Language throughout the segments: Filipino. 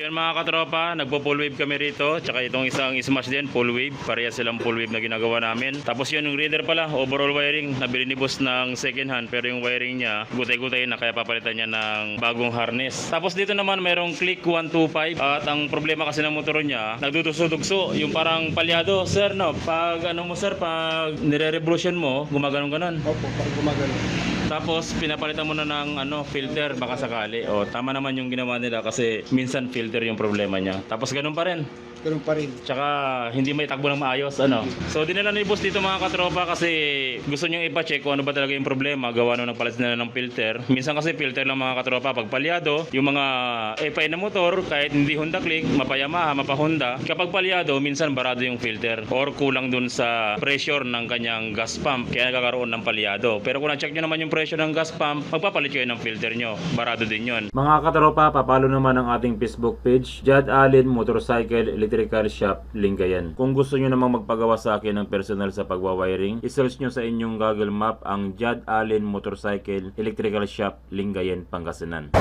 Yun mga katropa, nagpo-full wave kami rito. Tsaka itong isang smash din, full wave. Pareha silang full wave na ginagawa namin. Tapos yun yung reader pala, overall wiring. Nabili ni boss ng second hand. Pero yung wiring niya, gutay-gutay na kaya papalitan niya ng bagong harness. Tapos dito naman mayroong click 125. At ang problema kasi ng motor niya, nagdudugso-dugso. Yung parang palyado. Sir, no, pag ano mo sir, pag nire-revolution mo, gumaganon-ganon. Opo, pag gumagano. Tapos pinapalitan mo na ng ano filter baka sakali. O tama naman yung ginawa nila kasi minsan filter yung problema niya. Tapos ganun pa rin. Ganun pa rin. Tsaka hindi may takbo ng maayos ano. So dinala ni boss dito mga katropa kasi gusto niyo ipa-check kung ano ba talaga yung problema. Gawa nung nagpalit nila ng filter. Minsan kasi filter lang mga katropa pag palyado, yung mga FI na motor kahit hindi Honda Click, mapa Yamaha, mapa Honda, kapag palyado minsan barado yung filter or kulang dun sa pressure ng kanyang gas pump kaya nagkakaroon ng palyado. Pero kung na-check nyo naman yung pressure ng gas pump, magpapalit kayo ng filter nyo. Barado din yon. Mga katropa, papalo naman ang ating Facebook page, Jad Allen Motorcycle Electrical Shop, Lingayen. Kung gusto nyo namang magpagawa sa akin ng personal sa pagwawiring, isearch nyo sa inyong Google Map ang Jad Allen Motorcycle Electrical Shop, Lingayen, Pangasinan.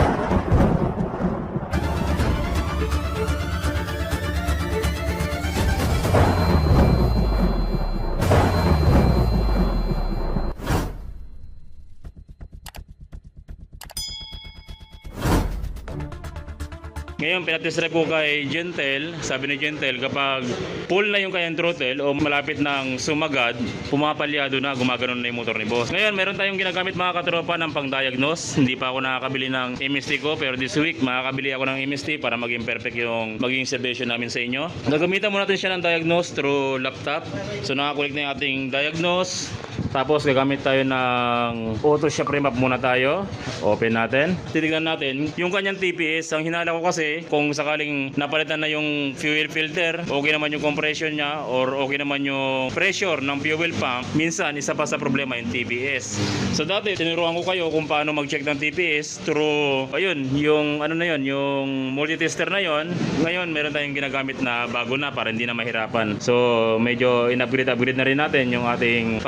Ngayon, pinatest drive ko kay Gentel. Sabi ni Gentel, kapag full na yung kanyang throttle o malapit ng sumagad, pumapalyado na, gumaganon na yung motor ni boss. Ngayon, meron tayong ginagamit mga katropa ng pang-diagnose. Hindi pa ako nakakabili ng MST ko, pero this week, makakabili ako ng MST para maging perfect yung maging servisyo namin sa inyo. Gagamitan mo natin siya ng diagnose through laptop. So, nakakulik na yung ating diagnose. Tapos gagamit tayo ng Photoshop remap muna tayo. Open natin. Titignan natin yung kanyang TPS. Ang hinala ko kasi kung sakaling napalitan na yung fuel filter, okay naman yung compression niya or okay naman yung pressure ng fuel pump, minsan isa pa sa problema yung TPS. So dati tinuruan ko kayo kung paano mag-check ng TPS through ayun, yung ano na yun, yung multi-tester na yun. Ngayon meron tayong ginagamit na bago na para hindi na mahirapan. So medyo in-upgrade upgrade na rin natin yung ating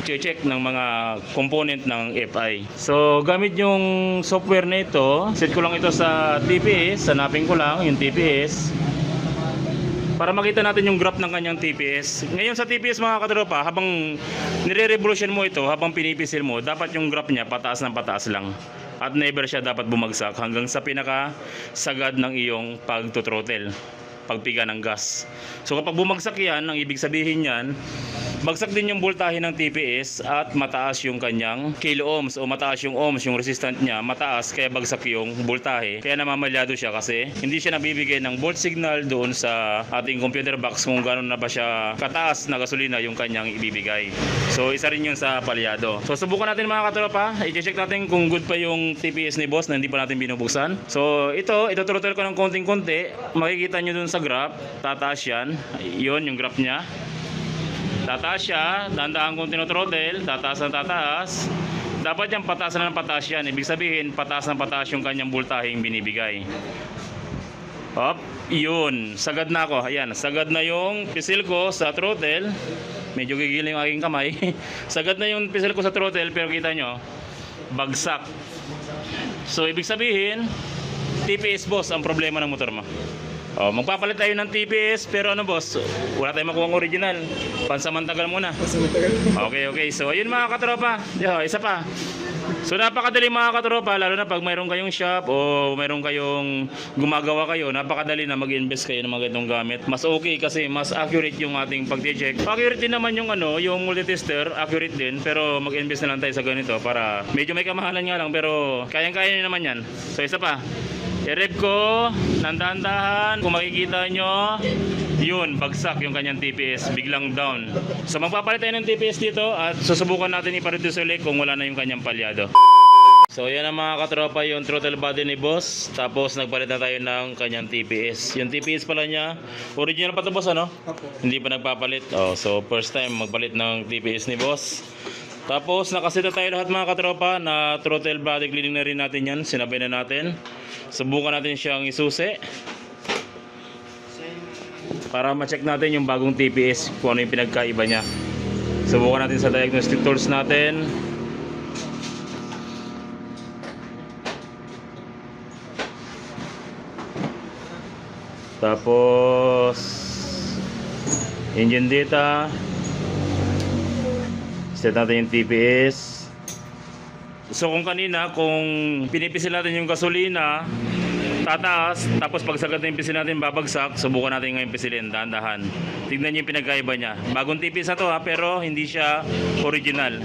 pag-check ng mga component ng FI. So gamit yung software na ito, set ko lang ito sa TPS, hanapin ko lang yung TPS para makita natin yung graph ng kanyang TPS. Ngayon sa TPS mga katropa, habang nire-revolution mo ito, habang pinipisil mo, dapat yung graph niya pataas ng pataas lang. At never siya dapat bumagsak hanggang sa pinaka sagad ng iyong pagtutrottle pagpiga ng gas. So kapag bumagsak yan, ang ibig sabihin yan, bagsak din yung voltahe ng TPS at mataas yung kanyang kilo ohms o mataas yung ohms, yung resistant niya, mataas kaya bagsak yung voltahe. Kaya namamalyado siya kasi hindi siya nabibigay ng volt signal doon sa ating computer box kung gano'n na ba siya kataas na gasolina yung kanyang ibibigay. So isa rin yun sa palyado. So subukan natin mga katropa, i-check natin kung good pa yung TPS ni boss na hindi pa natin binubuksan. So ito, throttle ko ng konting-konti. Makikita nyo dun sa graph, tataas yan. Yun yung graph niya. Tataas siya, dandaan kong tinothrottle, tataas na tataas. Dapat yan pataas na ng pataas yan. Ibig sabihin, pataas na pataas yung kanyang voltaheng binibigay. Hop, yun. Sagad na ako. Ayan, sagad na yung pisil ko sa throttle. Medyo gigiling yung aking kamay. sagad na yung pisil ko sa throttle, pero kita nyo, bagsak. So, ibig sabihin, TPS boss ang problema ng motor mo. Oh, magpapalit tayo ng TPS pero ano boss, wala tayong makuha original. Pansamantagal muna. Okay, okay. So, ayun mga katropa. Yo, isa pa. So, napakadali mga katropa, lalo na pag mayroon kayong shop o mayroon kayong gumagawa kayo, napakadali na mag-invest kayo ng mga ganitong gamit. Mas okay kasi mas accurate yung ating pag-check. Accurate din naman yung ano, yung multi-tester, accurate din, pero mag-invest na lang tayo sa ganito para medyo may kamahalan nga lang pero kayang-kaya nyo naman yan. So, isa pa. I-rev ko, nandahan-dahan, kung makikita nyo, yun, bagsak yung kanyang TPS, biglang down. So magpapalit tayo ng TPS dito at susubukan natin ipareduce ulit kung wala na yung kanyang palyado. So yan ang mga katropa yung throttle body ni boss. Tapos nagpalit na tayo ng kanyang TPS. Yung TPS pala niya, original pa to boss ano? Opo. Hindi pa nagpapalit. Oh, so first time magpalit ng TPS ni boss. Tapos nakasita tayo lahat mga katropa na throttle body cleaning na rin natin yan. Sinabay na natin. Subukan natin siyang isusi. Para ma-check natin yung bagong TPS kung ano yung pinagkaiba niya. Subukan natin sa diagnostic tools natin. Tapos engine data. Set natin yung TPS. So kung kanina, kung pinipisil natin yung gasolina, tataas, tapos pag sagad na yung pisil natin babagsak, subukan natin ngayon pisilin, dahan-dahan. Tignan niyo yung pinagkaiba niya. Bagong TPS na to ha, pero hindi siya original.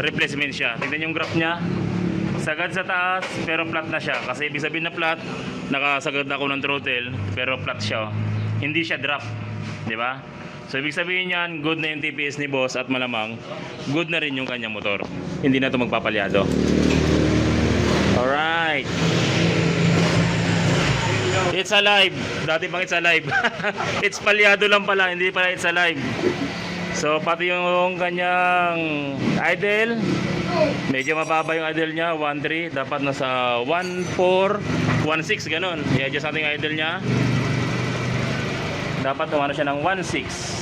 Replacement siya. Tignan yung graph niya. Sagad sa taas, pero flat na siya. Kasi ibig sabihin na flat, nakasagad ako ng throttle, pero flat siya. oh. Hindi siya drop. Di ba? So ibig sabihin niyan, good na yung TPS ni boss at malamang good na rin yung kanyang motor. Hindi na to magpapalyado. Alright. It's alive. Dati pang it's alive. it's palyado lang pala, hindi pala it's alive. So pati yung kanyang idle, medyo mababa yung idle niya, 1.3, dapat nasa 1.4, 1.6 ganun. I-adjust natin yung idle niya. Dapat tumano siya ng 1.6.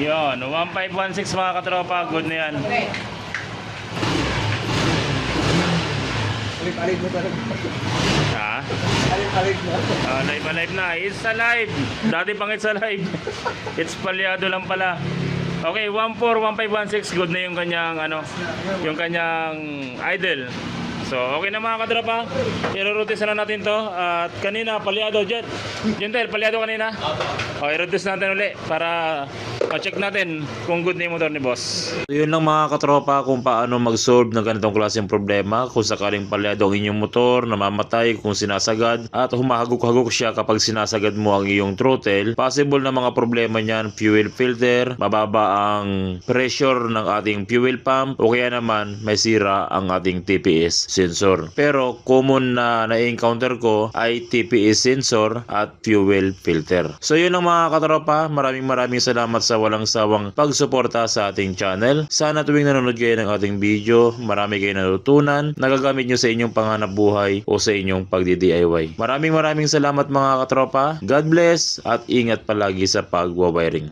Yun, 1516 mga katropa, good na yan. Alip-alip mo talaga. Ha? Alip-alip mo. Ah, live alive na. It's alive. Dati pang it's alive. It's palyado lang pala. Okay, 141516 good na yung kanyang ano, yung kanyang idle. So, okay na mga katropa. I-routes na natin to. At kanina, palyado, Jet. Gentle, palyado kanina. Okay, i-routes natin uli para ma-check natin kung good na yung motor ni boss. So yun lang mga katropa kung paano mag-solve ng ganitong klaseng problema kung sakaling palyado ang inyong motor, namamatay kung sinasagad at humahagok-hagok siya kapag sinasagad mo ang iyong throttle. Possible na mga problema niyan, fuel filter, mababa ang pressure ng ating fuel pump o kaya naman may sira ang ating TPS sensor. Pero common na na-encounter ko ay TPS sensor at fuel filter. So yun lang mga katropa, maraming maraming salamat sa walang sawang pagsuporta sa ating channel. Sana tuwing nanonood kayo ng ating video, marami kayo natutunan, nagagamit nyo sa inyong panghanap buhay o sa inyong pagdi-DIY. Maraming maraming salamat mga katropa. God bless at ingat palagi sa pagwawiring.